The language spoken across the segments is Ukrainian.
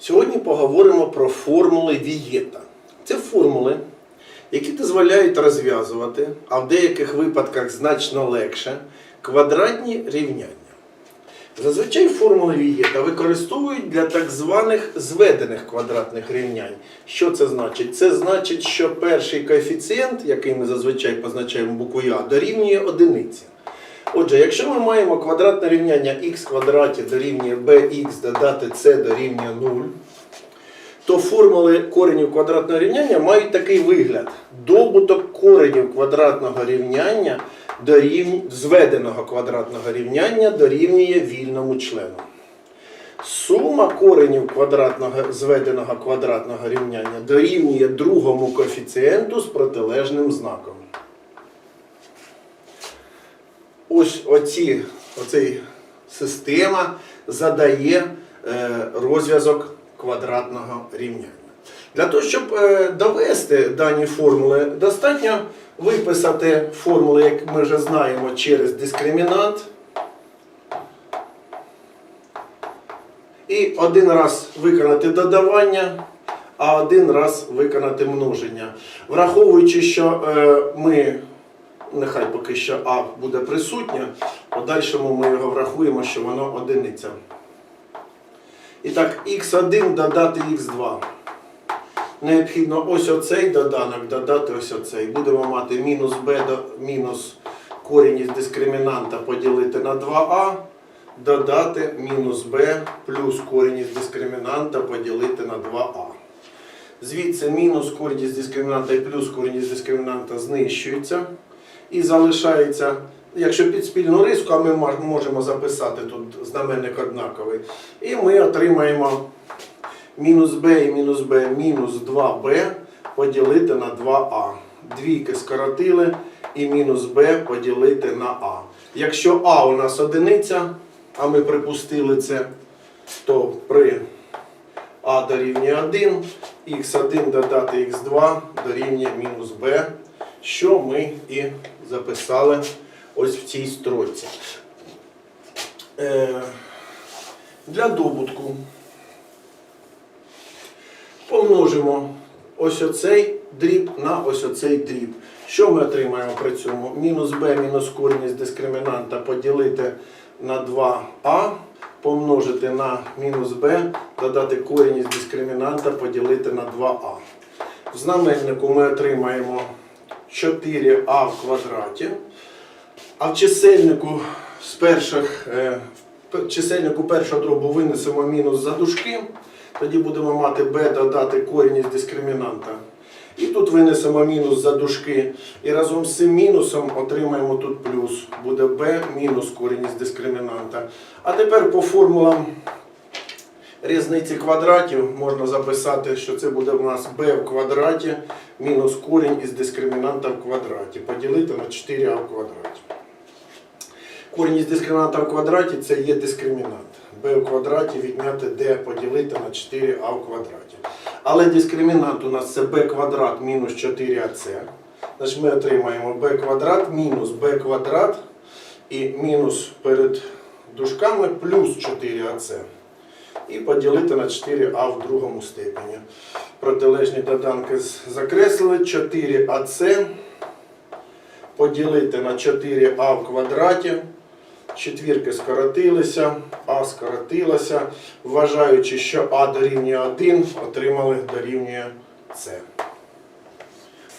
Сьогодні поговоримо про формули Вієта. Це формули, які дозволяють розв'язувати, а в деяких випадках значно легше, квадратні рівняння. Зазвичай формули Вієта використовують для так званих зведених квадратних рівнянь. Що це значить? Це значить, що перший коефіцієнт, який ми зазвичай позначаємо буквою А, дорівнює одиниці. Отже, якщо ми маємо квадратне рівняння х квадраті дорівнює bx додати c дорівнює 0, то формули коренів квадратного рівняння мають такий вигляд. Добуток коренів квадратного рівняння дорівнює, зведеного квадратного рівняння дорівнює вільному члену. Сума коренів квадратного, зведеного квадратного рівняння дорівнює другому коефіцієнту з протилежним знаком. Ось оці, оцей система задає е, розв'язок квадратного рівняння. Для того, щоб е, довести дані формули, достатньо виписати формули, як ми вже знаємо, через дискримінант. І один раз виконати додавання, а один раз виконати множення. Враховуючи, що е, ми, нехай поки що А буде присутнє, в подальшому ми його врахуємо, що воно одиниця. І так, х1 додати х2. Необхідно ось оцей доданок додати ось оцей. Будемо мати мінус b до мінус корінь із дискримінанта поділити на 2а, додати мінус b плюс корінь із дискримінанта поділити на 2а. Звідси мінус корінь із дискримінанта і плюс корінь із дискримінанта знищуються. І залишається, якщо під спільну риску, а ми можемо записати тут знаменник однаковий. І ми отримаємо мінус b і мінус b мінус 2b поділити на 2а. Двійки скоротили і мінус b поділити на а. Якщо а у нас одиниця, а ми припустили це, то при а дорівнює 1, х1 додати х2 дорівнює мінус b, що ми і записали ось в цій строчці. Е, для добутку помножимо ось оцей дріб на ось оцей дріб. Що ми отримаємо при цьому? Мінус b мінус корінь із дискримінанта поділити на 2а, помножити на мінус b, додати корінь із дискримінанта поділити на 2а. В знаменнику ми отримаємо 4а в квадраті, а в чисельнику з перших, е, в чисельнику першого дробу винесемо мінус за дужки. Тоді будемо мати b додати корінь із дискримінанта. І тут винесемо мінус за дужки. І разом з цим мінусом отримаємо тут плюс. Буде b мінус корінь із дискримінанта. А тепер по формулам різниці квадратів можна записати, що це буде в нас b в квадраті мінус корінь із дискримінанта в квадраті. Поділити на 4а в квадраті. Корінь із дискримінанта в квадраті це є дискримінант. b в квадраті відняти d поділити на 4а в квадраті. Але дискримінант у нас це b квадрат мінус 4ac. Значить ми отримаємо b квадрат мінус b квадрат і мінус перед дужками плюс 4ac. І поділити на 4а в другому степені. Протилежні доданки закреслили 4ac поділити на 4а в квадраті. Четвірки скоротилися, А скоротилося. Вважаючи, що А дорівнює 1, отримали дорівнює С.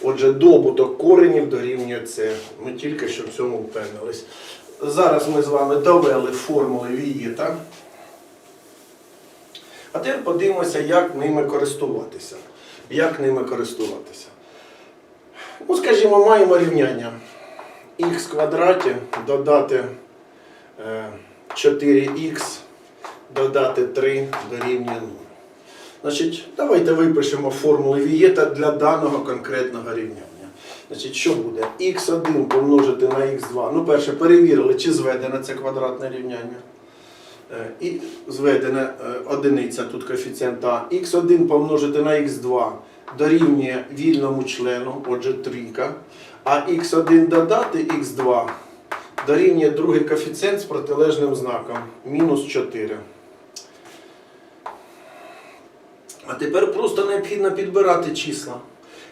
Отже, добуток коренів дорівнює С. Ми тільки що в цьому впевнились. Зараз ми з вами довели формули Вієта. А тепер подивимося, як ними користуватися. Як ними користуватися. Ну, скажімо, маємо рівняння х квадраті додати е, 4х додати 3 дорівнює 0. Значить, давайте випишемо формулу Вієта для даного конкретного рівняння. Значить, що буде? х1 помножити на х2. Ну, перше, перевірили, чи зведене це квадратне рівняння. І зведене е, одиниця, тут коефіцієнт А. х1 помножити на х2 дорівнює вільному члену, отже, трійка. А х1 додати х2 дорівнює другий коефіцієнт з протилежним знаком мінус 4. А тепер просто необхідно підбирати числа.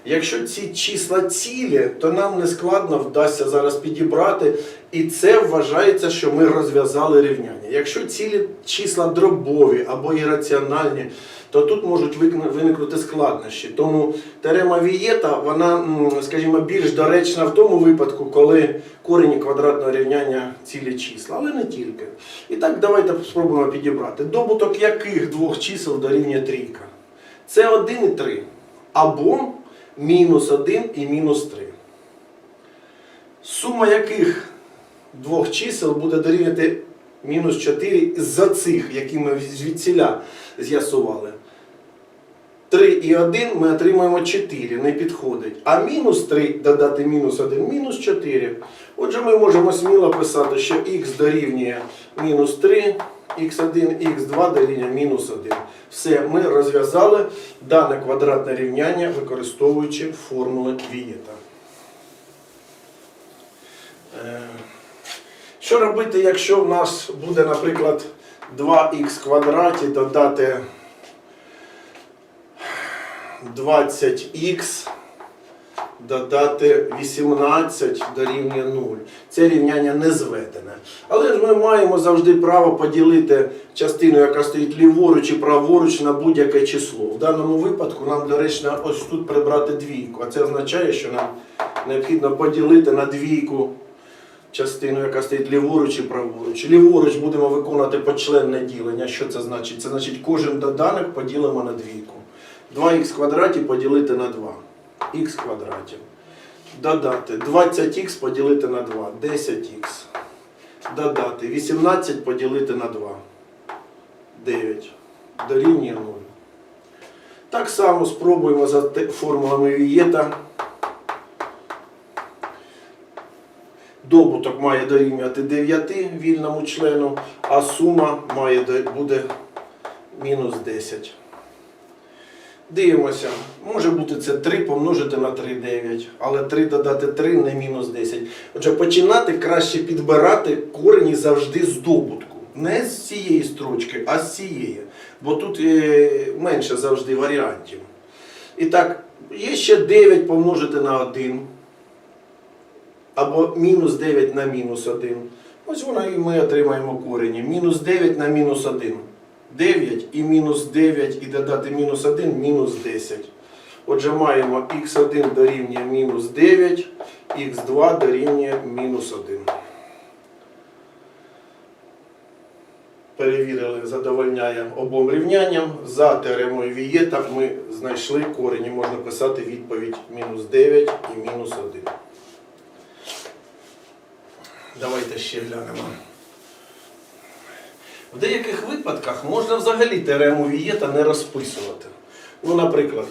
Якщо ці числа цілі, то нам не складно вдасться зараз підібрати, і це вважається, що ми розв'язали рівняння. Якщо цілі числа дробові або ірраціональні, то тут можуть виникнути складнощі. Тому теорема Вієта, вона, скажімо, більш доречна в тому випадку, коли корені квадратного рівняння цілі числа, але не тільки. І так давайте спробуємо підібрати. Добуток яких двох чисел дорівнює трійка? Це 1 і 3. Або мінус 1 і мінус 3. Сума яких двох чисел буде дорівнювати мінус 4 за цих, які ми звідсіля з'ясували. 3 і 1 ми отримаємо 4, не підходить. А мінус 3 додати мінус 1, мінус 4. Отже, ми можемо сміло писати, що х дорівнює мінус 3, х1, х2 дорівнює мінус 1. Все, ми розв'язали дане квадратне рівняння, використовуючи формули Вієта. Е, Що робити, якщо в нас буде, наприклад, 2х квадраті додати 20х додати 18 дорівнює 0. Це рівняння не зведене. Але ж ми маємо завжди право поділити частину, яка стоїть ліворуч і праворуч на будь-яке число. В даному випадку нам доречно ось тут прибрати двійку. А це означає, що нам необхідно поділити на двійку частину, яка стоїть ліворуч і праворуч. Ліворуч будемо виконувати почленне ділення. Що це значить? Це значить кожен доданок поділимо на двійку. 2х квадраті поділити на 2. Х квадратів. Додати 20х поділити на 2. 10х. Додати 18 поділити на 2. 9. Дорівнює 0. Так само спробуємо за формулами Вієта. Добуток має дорівнювати 9 вільному члену, а сума має буде мінус 10. Дивимося, може бути це 3 помножити на 3 9, але 3 додати 3 не мінус 10. Отже, починати краще підбирати корені завжди з добутку. Не з цієї строчки, а з цієї. Бо тут е, менше завжди варіантів. І так, є ще 9 помножити на 1. Або мінус 9 на мінус 1. Ось вона і ми отримаємо корені. Мінус 9 на мінус 1. 9 і мінус 9 і додати мінус 1 мінус 10. Отже, маємо х1 дорівнює мінус 9, х2 дорівнює мінус 1. Перевірили, задовольняє обом рівнянням. За теоремою Вієта ми знайшли корені. Можна писати відповідь мінус 9 і мінус 1. Давайте ще глянемо. В деяких випадках можна взагалі теорему Вієта не розписувати. Ну, наприклад,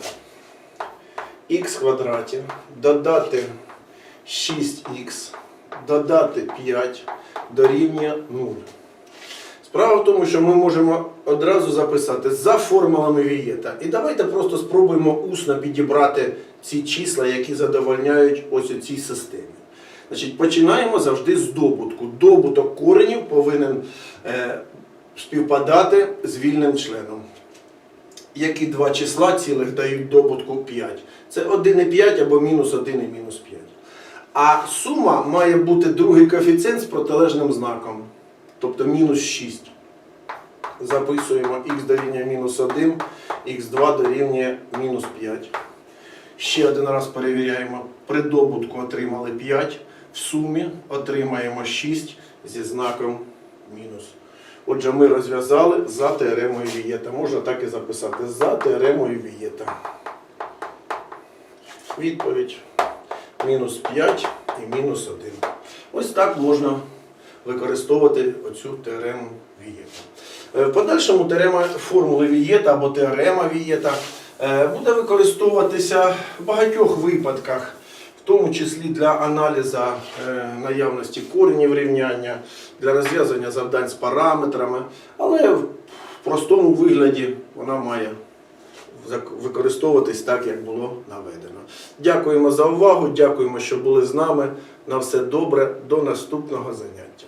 х квадраті додати 6х, додати 5 дорівнює 0. Справа в тому, що ми можемо одразу записати за формулами Вієта. І давайте просто спробуємо усно підібрати ці числа, які задовольняють ось у цій системі. Значить, починаємо завжди з добутку. Добуток коренів повинен е, співпадати з вільним членом. Які два числа цілих дають добутку 5? Це 1,5 або мінус 1 і мінус 5. А сума має бути другий коефіцієнт з протилежним знаком, тобто мінус 6. Записуємо х дорівнює мінус 1, х2 дорівнює мінус 5. Ще один раз перевіряємо. При добутку отримали 5, в сумі отримаємо 6 зі знаком мінус. Отже, ми розв'язали за теоремою Вієта. Можна так і записати за теоремою Вієта. Відповідь мінус 5 і мінус 1. Ось так можна використовувати оцю теорему Вієта. Е, В подальшому теорема формули Вієта або теорема Вієта е, буде використовуватися в багатьох випадках, тому числі для аналізу е, наявності коренів рівняння, для розв'язання завдань з параметрами, але в простому вигляді вона має використовуватись так, як було наведено. Дякуємо за увагу, дякуємо, що були з нами. На все добре, до наступного заняття.